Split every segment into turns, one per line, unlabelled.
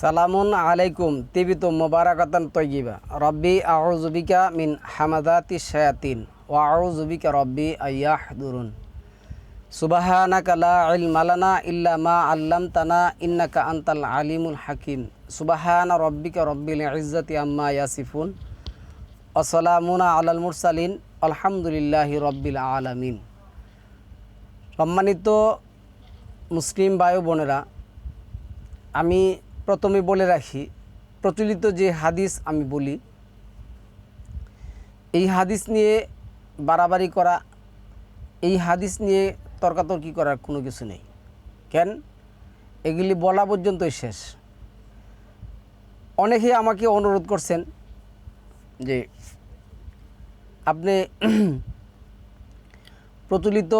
সালামুন আলাইকুম, তিবিতু মোবারকাতান তৈগিবা রব্বি আউজুবিকা মিন হামাদাতি শায়াতিন ও আউজুবিকা রব্বি আয়াহদুরুন সুবাহানাকা লা ইলমা লানা ইল্লা মা আল্লামতানা ইন্নাকা আনতাল আলিমুল হাকিম। সুবাহানা রব্বিকা রব্বিল ইজ্জাতি আম্মা ইয়াসিফুন। আসসালামুনা আলাল মুরসালিন, আলহামদুলিল্লাহি রব্বিল আলামিন। সম্মানিত মুসলিম ও বোনেরা, আমি প্রথমে বলে রাখি, প্রচলিত যে হাদিস আমি বলি, এই হাদিস নিয়ে বাড়াবাড়ি করা, এই হাদিস নিয়ে তর্কাতর্কি করার কোনো কিছু নেই। কেন? এগুলি বলা পর্যন্তই শেষ। অনেকে আমাকে অনুরোধ করছেন যে আপনি প্রচলিত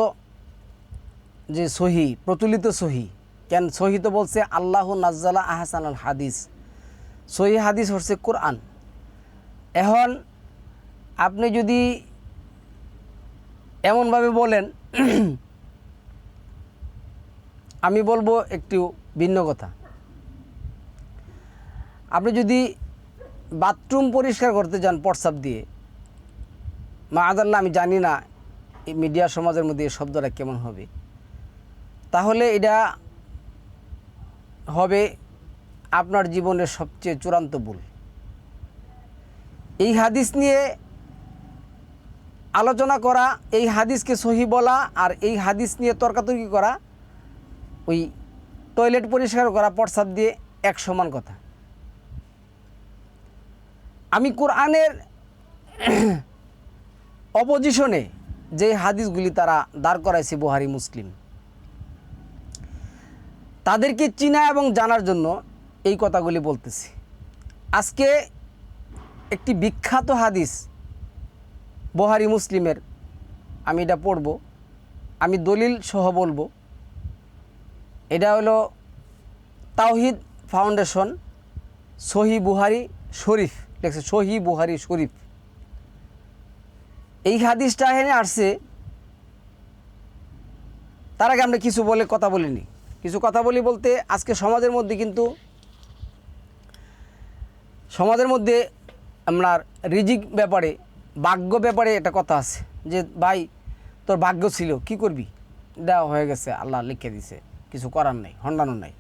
যে সহি, প্রচলিত সহি কেন? সহি তো বলছে, আল্লাহ নাজ্জালা আহসান আল হাদিস। সহি হাদিস হচ্ছে কোরআন। এখন আপনি যদি এমনভাবে বলেন, আমি বলব একটু ভিন্ন কথা। আপনি যদি বাথরুম পরিষ্কার করতে যান প্রস্রাব দিয়ে মা আদাল্লাহ আমি জানি না এই মিডিয়া সমাজের মধ্যে এই শব্দটা কেমন হবে। তাহলে এটা হবে আপনার জীবনের সবচেয়ে চূড়ান্ত ভুল। এই হাদিস নিয়ে আলোচনা করা, এই হাদিসকে সহি বলা আর এই হাদিস নিয়ে তর্কাতর্কি করা, ওই টয়লেট পরিষ্কার করা প্রস্রাব দিয়ে এক সমান কথা। আমি কোরআনের অপোজিশনে যে হাদিসগুলি তারা দাঁড় করাইছে, বুহারি, মুসলিম তাদেরকে চিনা এবং জানার জন্য এই কথাগুলি বলতেছি। আজকে একটি বিখ্যাত হাদিস বহারি মুসলিমের আমি এটা পড়ব, আমি দলিল সহ বলব। এটা হলো তাওহিদ ফাউন্ডেশন সহি বুহারি শরীফ, লেখছে সহি বুহারি শরীফ। এই হাদিসটা এখানে আসছে, তার আগে আমরা কিছু বলে কথা বলিনি। কিছু কথা বলি বলতে, আজকে সমাজের মধ্যে কিন্তু, সমাজের মধ্যে আপনার রিজিক ব্যাপারে, ভাগ্য ব্যাপারে একটা কথা আছে, যে ভাই, তোর ভাগ্য ছিল, কি করবি? দেওয়া হয়ে গেছে, আল্লাহ লিখে দিছে, কিছু করার নাই হন্ডানো নাই।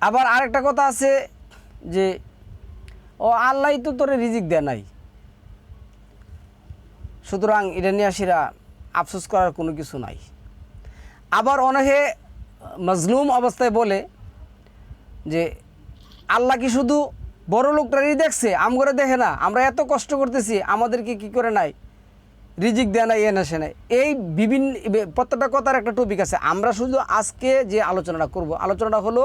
আবার আরেকটা কথা আছে, যে, ও আল্লাহ তো তোরে রিজিক দেয় নাই। সুতরাং ইরানিয়াসীরা আফসোস করার কোনো কিছু নাই। আবার অনেকে মজলুম অবস্থায় বলে যে, আল্লাহ কি শুধু বড় লোকটারই দেখছে? আমগরে দেখে না। আমরা এত কষ্ট করতেছি, আমাদেরকে কি করে নাই? রিজিক দেয় না এ না সে নাই। এই বিভিন্ন, প্রত্যেকটা কথার একটা টপিক আছে। আমরা শুধু আজকে যে আলোচনাটা করব, আলোচনাটা হলো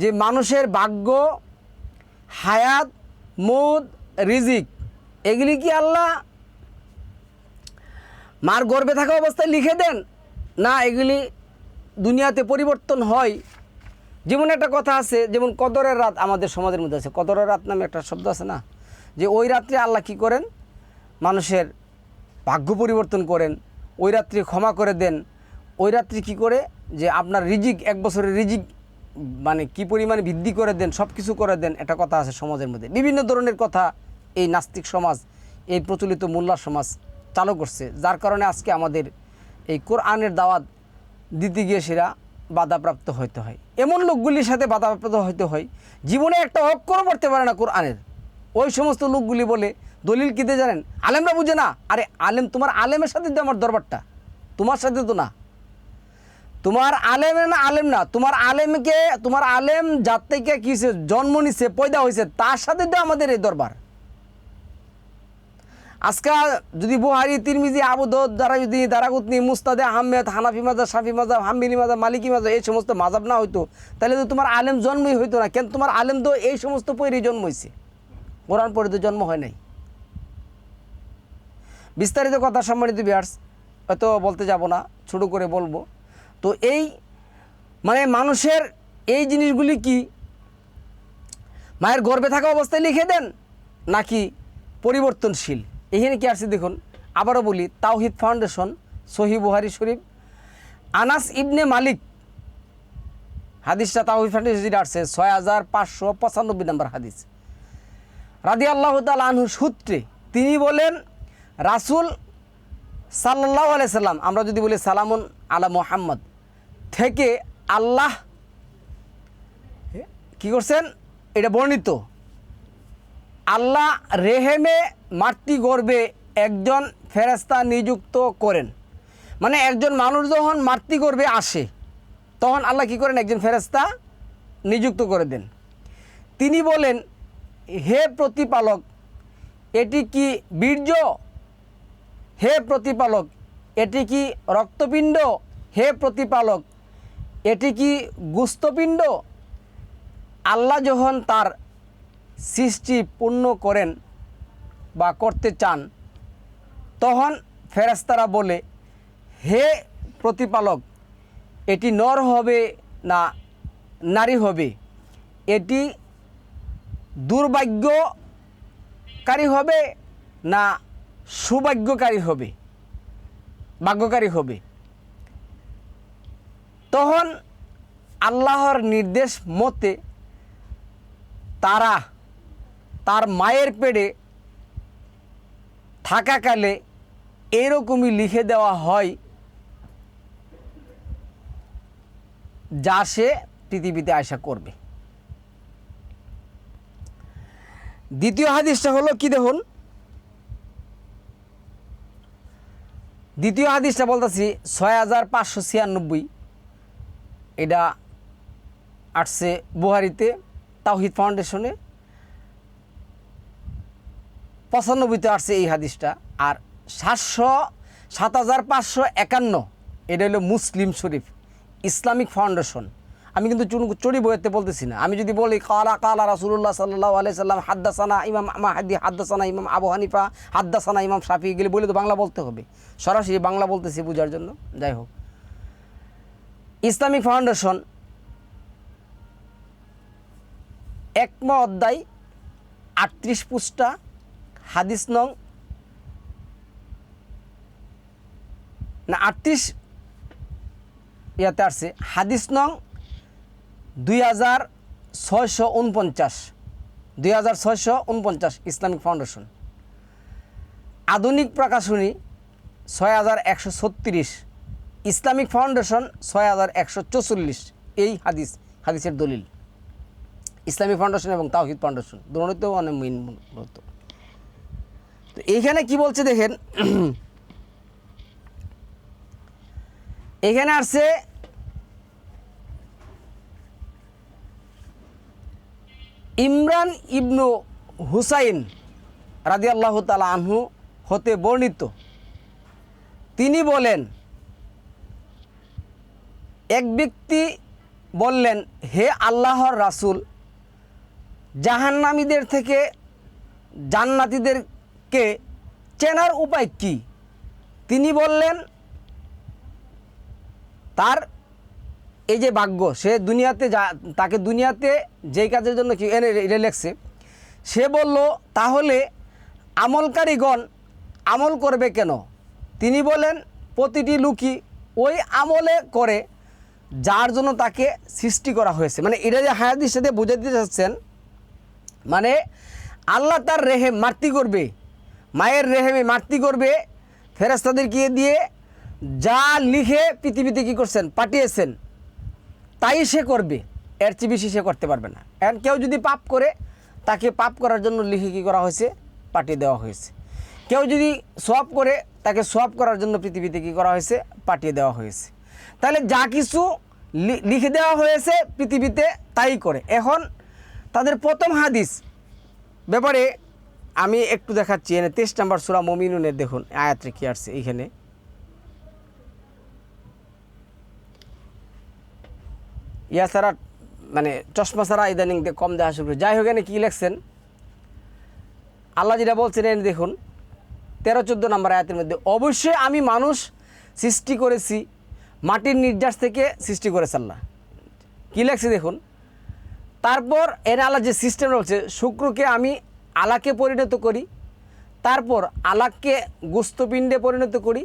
যে মানুষের ভাগ্য, হায়াত মদ রিজিক, এগুলি কি আল্লাহ মার গর্বে থাকা অবস্থায় লিখে দেন? না, এগুলি দুনিয়াতে পরিবর্তন হয়। যেমন একটা কথা আছে, যেমন কদরের রাত আমাদের সমাজের মধ্যে আছে। কদরের রাত নামে একটা শব্দ আছে না? যে ওই রাত্রে আল্লাহ কি করেন? মানুষের ভাগ্য পরিবর্তন করেন। ওই রাত্রি ক্ষমা করে দেন। ওই রাত্রি কি করে? যে আপনার রিজিক, এক বছরের রিজিক মানে কি পরিমাণে বৃদ্ধি করে দেন সব কিছু করে দেন, একটা কথা আছে সমাজের মধ্যে। বিভিন্ন ধরনের কথা এই নাস্তিক সমাজ, এই প্রচলিত মোল্লা সমাজ চালু করছে। যার কারণে আজকে আমাদের এই কোরআনের দাওয়াত দিতে গিয়ে সেরা বাধাপ্রাপ্ত হইতে হয়। এমন লোকগুলির সাথে বাধাপ্রাপ্ত হইতে হয়, জীবনে একটা অক্ষর পড়তে পারে না কোরআনের। ওই সমস্ত লোকগুলি বলে, দলিল কিতে জানেন? আলেমরা বুঝে না। আরে আলেম, তোমার আলেমের সাথে তো আমার দরবারটা। তোমার সাথে তো না। তোমার আলেম না আলেম না। তোমার আলেমকে, তোমার আলেম যার থেকে কী জন্ম নিছে, পয়দা হয়েছে তার সাথে তো আমাদের এই দরবার। আজকে যদি বুহারি, তিরমিজি আবুদ যারা যদি দারাগুতনি, মুস্তাদে, আহমেদ, হানাফি মাজাব শাফি মাজাব, হাম্বিলি মাজাব, মালিকি মাজাব, এই সমস্ত মাজাব না হইতো, তাহলে তো তোমার আলেম জন্মই হইতো না। কেন তোমার আলেম তো এই সমস্ত পৈরি জন্ম হয়েছে কোরআন তো জন্ম হয় নাই। বিস্তারিত কথা সম্মানিত বিয়ার্স হয়তো বলতে যাব না, ছোটো করে বলব। তো এই মানে মানুষের এই জিনিসগুলি কি? মায়ের গর্বে থাকা অবস্থায় লিখে দেন, নাকি পরিবর্তনশীল? এখানে কি আছে দেখুন, আবারও বলি, তাওহিদ ফাউন্ডেশন, সহি বুহারি শরীফ। আনাস ইবনে মালিক, হাদিসটা তাহিদ ফান্ডিসির আসছে, ছয় হাজার পাঁচশো পঁচানব্বই নম্বর হাদিস। রাদি আল্লাহ তাল আনহু সূত্রে তিনি বলেন, রাসুল সাল্লাহ আলাইসাল্লাম আমরা যদি বলি সালামুন আলা মোহাম্মদ, থেকে আল্লাহ, কি করছেন? এটা বর্ণিত। আল্লাহ রেহেমে মাতৃ গর্বে একজন ফেরেস্তা নিযুক্ত করেন। মানে একজন মানুষ যখন মাতৃ গর্বে আসে, তখন আল্লাহ কি করেন? একজন ফেরেস্তা নিযুক্ত করে দেন। তিনি বলেন, হে প্রতিপালক, এটি কি বীর্য? হে প্রতিপালক, এটি কি রক্তপিণ্ড? হে প্রতিপালক, এটি কি গুস্তপিণ্ড? আল্লাহ যখন তার সৃষ্টি পূর্ণ করেন বা করতে চান, তখন ফেরাস্তারা বলে, হে প্রতিপালক, এটি নর হবে না নারী হবে? এটি দুর্ভাগ্যকারী হবে না সৌভাগ্যকারী হবে? ভাগ্যকারী হবে? তখন আল্লাহর নির্দেশ মতে তারা তার মায়ের পেটে থাকাকালে এরকমই লিখে দেওয়া হয় যা সে পৃথিবীতে আশা করবে। দ্বিতীয় হাদিসটা হলো কি দেখুন? দ্বিতীয় হাদিসটা বলতেছি ছয় হাজার পাঁচশো ছিয়ানব্বই। এটা আসছে বুহারিতে তাওহিদ ফাউন্ডেশনে। পঁচানব্বইতে আসছে এই হাদিসটা। আর সাতশো, সাত হাজার পাঁচশো একান্ন, এটা হলো মুসলিম শরীফ, ইসলামিক ফাউন্ডেশন। আমি কিন্তু চুন, চড়ি বইতে বলতেছি না। আমি যদি বলি, কালা কালা রাসুল্লাহ সাল্লাহ আলাই সাল্লাম, হাদ্দাসানা ইমাম মাহাদি, হাদ্দাসানা ইমাম আবু হানিফা, হাদ্দাসানা ইমাম শাফি, এগুলি বলে তো বাংলা বলতে হবে। সরাসরি বাংলা বলতেছি বোঝার জন্য। যাই হোক। ইসলামিক ফাউন্ডেশন একমা অধ্যায় আটত্রিশ পুষ্টা হাদিস নং না আটত্রিশ ইয়াতে আসছে। হাদিস নং দুই হাজার ছয়শো উনপঞ্চাশ। দুই হাজার ছয়শো উনপঞ্চাশ ইসলামিক ফাউন্ডেশন। আধুনিক প্রকাশনী ছয় হাজার একশো ছত্রিশ। ইসলামিক ফাউন্ডেশন ছয় হাজার একশো চৌচল্লিশ। এই হাদিস, হাদিসের দলিল। ইসলামিক ফাউন্ডেশন এবং তাওহিদ ফাউন্ডেশন দুটোতেও অনেক মূলত। তো এইখানে কি বলছে দেখেন? এখানে আসছে ইমরান ইবনু হুসাইন রাজি আল্লাহ তালা আনহু হতে বর্ণিত। তিনি বলেন, এক ব্যক্তি বললেন, হে আল্লাহর রাসূল, জাহান্নামীদের থেকে জান্নাতীদেরকে চেনার উপায় কি? তিনি বললেন, তার এই যে ভাগ্য, সে দুনিয়াতে যা, তাকে দুনিয়াতে যেই কাজের জন্য কি, এনে, এটা লেখছে। সে বলল, তাহলে আমলকারীগণ আমল করবে কেন? তিনি বলেন, প্রতিটি লুকি ওই আমলে করে যার জন্য তাকে সৃষ্টি করা হয়েছে। মানে এটা যে হায়াদির সাথে বুঝে দিতে চাচ্ছেন মানে আল্লাহ তার রেহে মার্তি করবে। মায়ের রেহেমে মার্তি করবে ফেরেস্তাদেরকে দিয়ে? যা লিখে পৃথিবীতে কী করছেন? পাঠিয়েছেন। তাই সে করবে। এর চেয়ে বেশি সে করতে পারবে না। এখন কেউ যদি পাপ করে, তাকে পাপ করার জন্য লিখে কী করা হয়েছে? পাঠিয়ে দেওয়া হয়েছে। কেউ যদি সোয়াব করে, তাকে সোয়াব করার জন্য পৃথিবীতে কী করা হয়েছে? পাঠিয়ে দেওয়া হয়েছে। তাহলে যা কিছু লিখে দেওয়া হয়েছে পৃথিবীতে, তাই করে। এখন তাদের প্রথম হাদিস ব্যাপারে আমি একটু দেখাচ্ছি, এনে তেইশ নাম্বার সুরা মমিনুনের দেখুন, আয়াত্রে কি আসছে এইখানে। ইয়া ছাড়া মানে চশমা ছাড়া ইদানিং কম দেখা শুরু যাই হোক, এনে কী লেখছেন? আল্লাহ যেটা বলছেন, এনে দেখুন, তেরো চোদ্দ নম্বর আয়াতের মধ্যে, অবশ্যই আমি মানুষ সৃষ্টি করেছি, মাটির নির্যাস থেকে সৃষ্টি করেছে আল্লাহ। কী লেখছে দেখুন? তারপর এর আল্লাহ যে সিস্টেম রয়েছে, শুক্রকে আমি আলাকে পরিণত করি, তারপর আলাককে গুস্তপিণ্ডে পরিণত করি,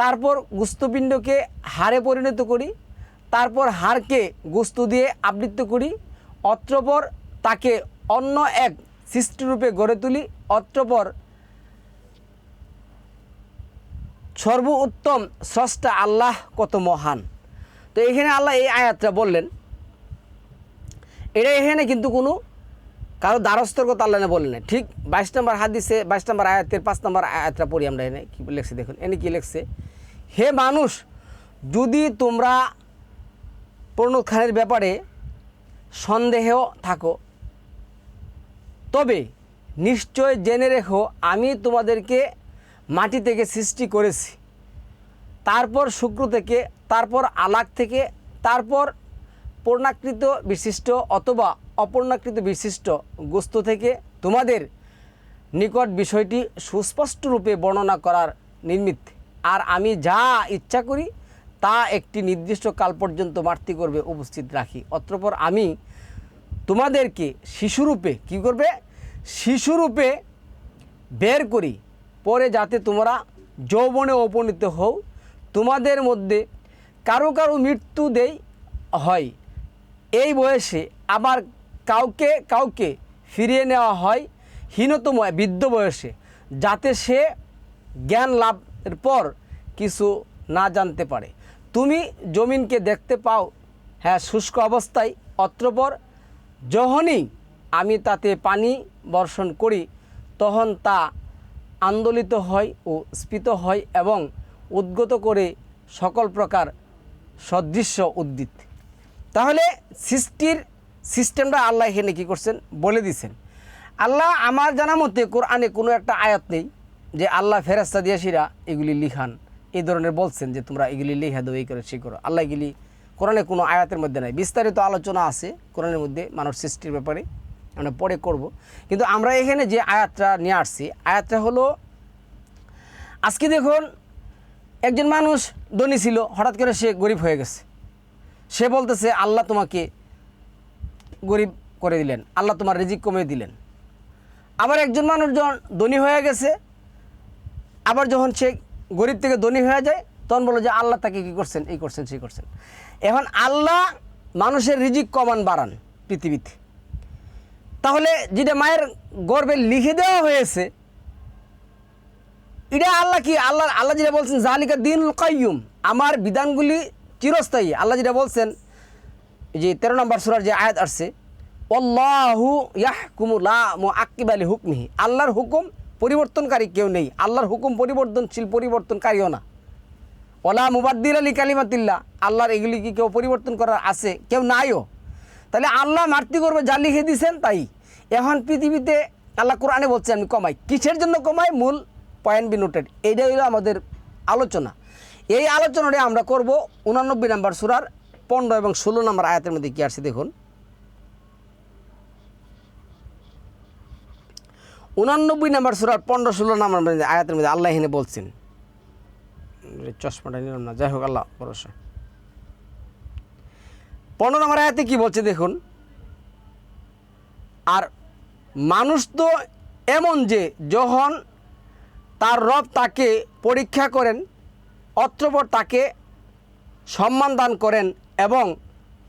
তারপর গুস্তপিণ্ডকে হাড়ে পরিণত করি, তারপর হাড়কে গোস্ত দিয়ে আবৃত্ত করি, অত্রপর তাকে অন্য এক সৃষ্টিরূপে গড়ে তুলি, অত্রপর সর্ব উত্তম স্রষ্টা আল্লাহ কত মহান। তো এখানে আল্লাহ এই আয়াতটা বললেন। এটা এখানে কিন্তু কোনো কারও দ্বারস্থর কথা আল্লাহ বললেন না। ঠিক বাইশ নম্বর হাত হাদিসে, বাইশ নম্বর আয়াতের পাঁচ নম্বর আয়াতটা পড়ি আমরা এনে কী লেখছে দেখুন, এনে কী লেখছে হে মানুষ, যদি তোমরা পূর্ণখানের ব্যাপারে সন্দেহ থাকো, তবে নিশ্চয় জেনে রেখো আমি তোমাদেরকে মাটি থেকে সৃষ্টি করেছি তারপর শুক্র থেকে, তারপর আলাক থেকে, তারপর পূর্ণাকৃত বিশিষ্ট অথবা অপূর্ণাকৃত বিশিষ্ট গোস্ত থেকে তোমাদের নিকট বিষয়টি সুস্পষ্ট রূপে বর্ণনা করার নির্মিত। আর আমি যা ইচ্ছা করি, তা একটি নির্দিষ্ট কাল পর্যন্ত মাতৃ করবে উপস্থিত রাখি। অতঃপর আমি তোমাদেরকে শিশুরূপে কি করবে? শিশুরূপে বের করি। পরে যাতে তোমরা যৌবনে উপনীত হও, তোমাদের মধ্যে কারও কারও মৃত্যু দেই হয়। এই বয়সে আবার কাউকে কাউকে ফিরিয়ে নেওয়া হয় হীনতম বৃদ্ধ বয়সে, যাতে সে জ্ঞান লাভের পর কিছু না জানতে পারে। তুমি জমিনকে দেখতে পাও হ্যাঁ শুষ্ক অবস্থায় অত্রপর। যখনই আমি তাতে পানি বর্ষণ করি, তখন তা আন্দোলিত হয় ও স্ফীত হয় এবং উদ্গত করে সকল প্রকার সদৃশ্য উদ্ভিদ। তাহলে সৃষ্টির সিস্টেমটা আল্লাহ এখানে কী করছেন? বলে দিছেন। আল্লাহ আমার জানা মতে কোরআনে কোনো একটা আয়াত নেই যে আল্লাহ ফেরাস্তা দিয়াসিরা এগুলি লিখান। এই ধরনের বলছেন যে তোমরা এগুলি লিখা দেবো এই করে সে করো। আল্লাহ এগুলি কোরআনে কোনো আয়াতের মধ্যে নাই। বিস্তারিত আলোচনা আছে কোরআনের মধ্যে মানুষ সৃষ্টির ব্যাপারে, আমরা পরে করব। কিন্তু আমরা এখানে যে আয়াতটা নিয়ে আসছি, আয়াতটা হলো, আজকে দেখুন, একজন মানুষ ধনী ছিল, হঠাৎ করে সে গরিব হয়ে গেছে। সে বলতেছে, আল্লাহ তোমাকে গরিব করে দিলেন, আল্লাহ তোমার রিজিক কমিয়ে দিলেন। আবার একজন মানুষ যখন ধনী হয়ে গেছে, আবার যখন সে গরিব থেকে ধনী হয়ে যায়, তখন বলো যে, আল্লাহ তাকে কী করছেন? এই করছেন, সেই করছেন। এখন আল্লাহ মানুষের রিজিক কমান বাড়ান পৃথিবীতে। তাহলে যেটা মায়ের গর্বে লিখে দেওয়া হয়েছে, এটা আল্লাহ কি, আল্লাহ আল্লাহ যেটা বলছেন, জালিকা দিন কাইয়ুম আমার বিধানগুলি চিরস্থায়ী। আল্লাহ যেটা বলছেন, যে তেরো নম্বর সুরার যে আয়াত আসছে, অল্লাহু ইয়াহকুমু লা আকিব আলী হুকমিহি আল্লাহর হুকুম পরিবর্তনকারী কেউ নেই। আল্লাহর হুকুম পরিবর্তনশীল পরিবর্তনকারীও না। ওলা মুবাদ্দির আলী কালিমাতিল্লা আল্লাহর এগুলি কি কেউ পরিবর্তন করার আছে? কেউ নাইও। তাহলে আল্লাহ মারতি করবে, যা লিখে দিয়েছেন তাই। এখন পৃথিবীতে আল্লাহ কোরআনে বলছে, আমি কমাই। কিসের জন্য কমাই? মূল পয়েন্ট বি নোটেড এইটাই হলো আমাদের আলোচনা। এই আলোচনাটা আমরা করব উনানব্বই নাম্বার সুরার পনেরো এবং ষোলো নম্বর আয়াতের মধ্যে কী আসছে দেখুন। উনানব্বই নাম্বার সুরার পনেরো, ষোলো নাম্বার আয়াতের মধ্যে আল্লাহ এখানে বলছেন। চশমাটা নিলাম না, যাই হোক, আল্লাহ ভরসা। পনেরো নম্বর আয়াতে কি বলছে দেখুন, আর মানুষ তো এমন যে যখন তার রব তাকে পরীক্ষা করেন অত্রপর তাকে সম্মান দান করেন এবং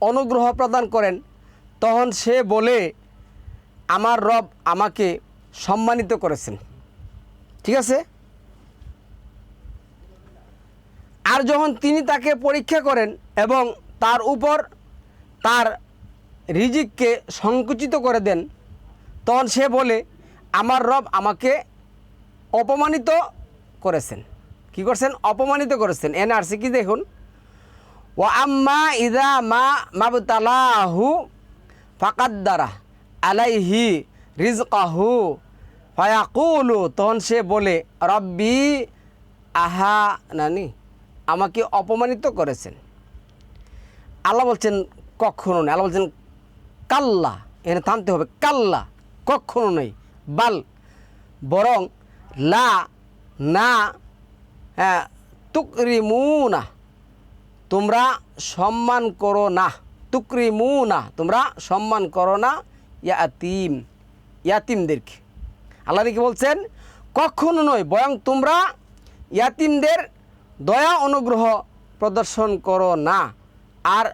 অনুগ্রহ প্রদান করেন, তখন সে বলে, আমার রব আমাকে সম্মানিত করেছেন। ঠিক আছে? আর যখন তিনি তাকে পরীক্ষা করেন এবং তার উপর তার রিজিককে সংকুচিত করে দেন, তখন সে বলে, আমার রব আমাকে অপমানিত করেছেন। কি করছেন? অপমানিত করেছেন। এনআরসি কি দেখুন? ও আম্মা ইদা মা মাবতালাহু ফাকাদ্দারা আলাইহি রিজকাহু ফায়াকুলু। তখন সে বলে, রব্বি আহা নানি আমাকে অপমানিত করেছেন। আল্লাহ বলছেন, কখনো নেই আল্লাহ বলছেন, কাল্লা। এখানে থামতে হবে, কাল্লা। কখনো নেই বাল। বরং, লা, না তুকরিমুনা, তোমরা সম্মান করো না। তুকরিমুনা, তোমরা সম্মান করো না। ইয়াতিম, ইয়াতিমদেরকে। আল্লাহ কি বলছেন? কখনো নয় বয়ং তোমরা ইয়াতিমদের দয়া অনুগ্রহ প্রদর্শন করো না। আর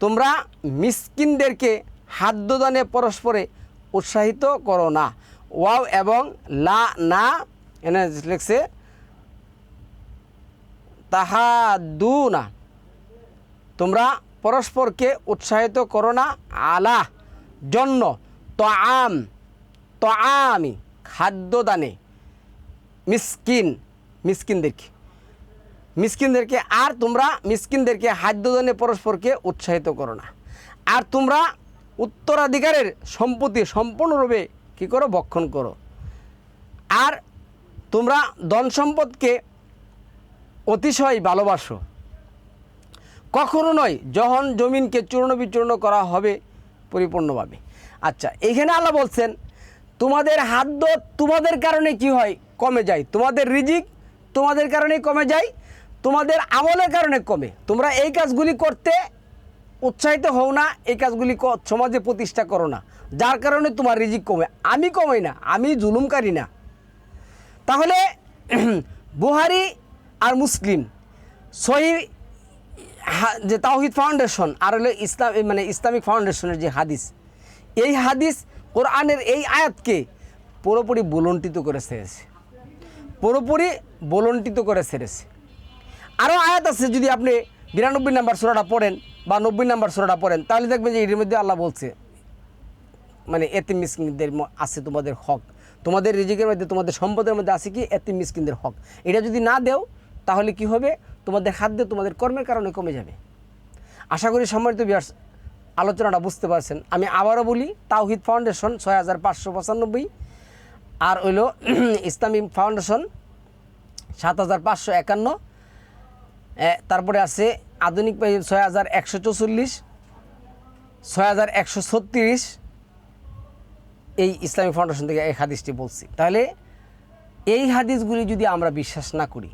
তোমরা মিসকিনদেরকে হাদ্যদানে পরস্পরে উৎসাহিত করো না। ওয়াও এবং লা, না, এনে লিখছে তাহাদু তোমরা পরস্পরকে উৎসাহিত করো না। আলা, জন্য তো আম তো আমি খাদ্যদানে। মিসকিন, মিসকিনদেরকে। মিসকিনদেরকে, আর তোমরা মিসকিনদেরকে খাদ্যদানে পরস্পরকে উৎসাহিত করো না। আর তোমরা উত্তরাধিকারের সম্পত্তি সম্পূর্ণরূপে কী করো? বক্ষণ করো। আর তোমরা ধন সম্পদকে অতিশয় ভালোবাসো। কখনো নয়, যখন জমিনকে চূর্ণ বিচূর্ণ করা হবে পরিপূর্ণভাবে। আচ্ছা এখানে আল্লাহ বলছেন, তোমাদের হাদ্য তোমাদের কারণে কি হয়? কমে যায়। তোমাদের রিজিক তোমাদের কারণে কমে যায়। তোমাদের আমলের কারণে কমে। তোমরা এই কাজগুলি করতে উৎসাহিত হও না, এই কাজগুলি সমাজে প্রতিষ্ঠা করো না। যার কারণে তোমার রিজিক কমে। আমি কমাই না, আমি জুলুমকারী না। তাহলে, বুহারি আর মুসলিম। সহি যে তাওহিদ ফাউন্ডেশন আর হলো ইসলাম মানে ইসলামিক ফাউন্ডেশনের যে হাদিস, এই হাদিস কোরআনের এই আয়াতকে পুরোপুরি বুলন্টিত করে ছেড়েছে। পুরোপুরি বলন্টিত করে ছেড়েছে। আরও আয়াত আছে যদি আপনি বিরানব্বই নাম্বার সোরাটা পড়েন বা নব্বই নাম্বার সোরাটা পড়েন, তাহলে দেখবেন যে এর মধ্যে আল্লাহ বলছে মানে এতিম মিসকিনদের আছে তোমাদের হক। তোমাদের রিজিকের মধ্যে, তোমাদের সম্পদের মধ্যে আছে কি? এতিম মিসকিনদের হক। এটা যদি না দেও তাহলে কি হবে? তোমাদের খাদ্য তোমাদের কর্মের কারণে কমে যাবে। আশা করি সম্মানিত বিয়ার্স আলোচনাটা বুঝতে পারছেন। আমি আবারও বলি, তাওহিদ ফাউন্ডেশন ছয় হাজার পাঁচশো পঁচানব্বই আর হইল ইসলামী ফাউন্ডেশন সাত হাজার পাঁচশো একান্ন। তারপরে আছে আধুনিক ছয় হাজার একশো চৌচল্লিশ, ছয় হাজার একশো ছত্রিশ। এই ইসলামিক ফাউন্ডেশন থেকে এই হাদিসটি বলছি। তাহলে এই হাদিসগুলি যদি আমরা বিশ্বাস না করি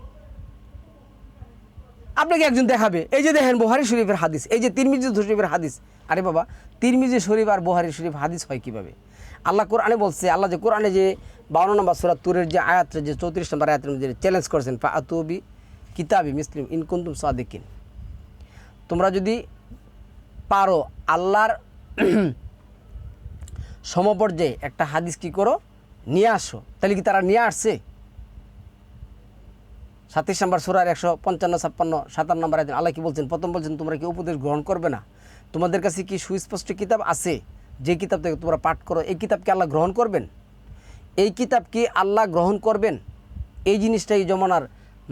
আপনাকে একজন দেখাবে। এই যে দেখেন বোহারি শরীফের হাদিস, এই যে তিরমিজি শরীফের হাদিস। আরে বাবা, তিরমিজি শরীফ আর বোহারি শরীফ হাদিস হয় কীভাবে? আল্লাহ কোরআনে বলছে, আল্লাহ যে কোরআনে যে বাউন্ন নম্বর সুরা তুরের যে আয়াত, যে চৌত্রিশ নম্বর আয়াতের মধ্যে চ্যালেঞ্জ করেছেন ফা আতুবি কিতাবি মুসলিম ইনকুন্তুম সাদিকিন। তোমরা যদি পারো আল্লাহর সমপর্যায়ে একটা হাদিস কি করো, নিয়ে আসো। তাহলে কি তারা নিয়ে আসছে? সাতাইশ নম্বর সুরার একশো পঞ্চান্ন, ছাপ্পান্ন, সাতান্ন নম্বর আয়াতে আল্লাহ কি বলছেন? প্রথম বলছেন, তোমরা কি উপদেশ গ্রহণ করবে না? তোমাদের কাছে কি সুস্পষ্ট কিতাব আছে? যে কিতাব থেকে তোমরা পাঠ করো, এই কিতাবকে আল্লাহ গ্রহণ করবেন? এই কিতাব কি আল্লাহ গ্রহণ করবেন? এই জিনিসটা এই জমানার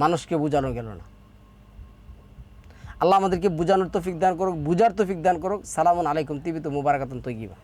মানুষকে বোঝানো গেল না। আল্লাহ আমাদেরকে বোঝানোর তৌফিক দান করুক, বুঝার তৌফিক দান করুক। সালামুন আলাইকুম, তিবিত মুবারাকাতুন তৈগিবা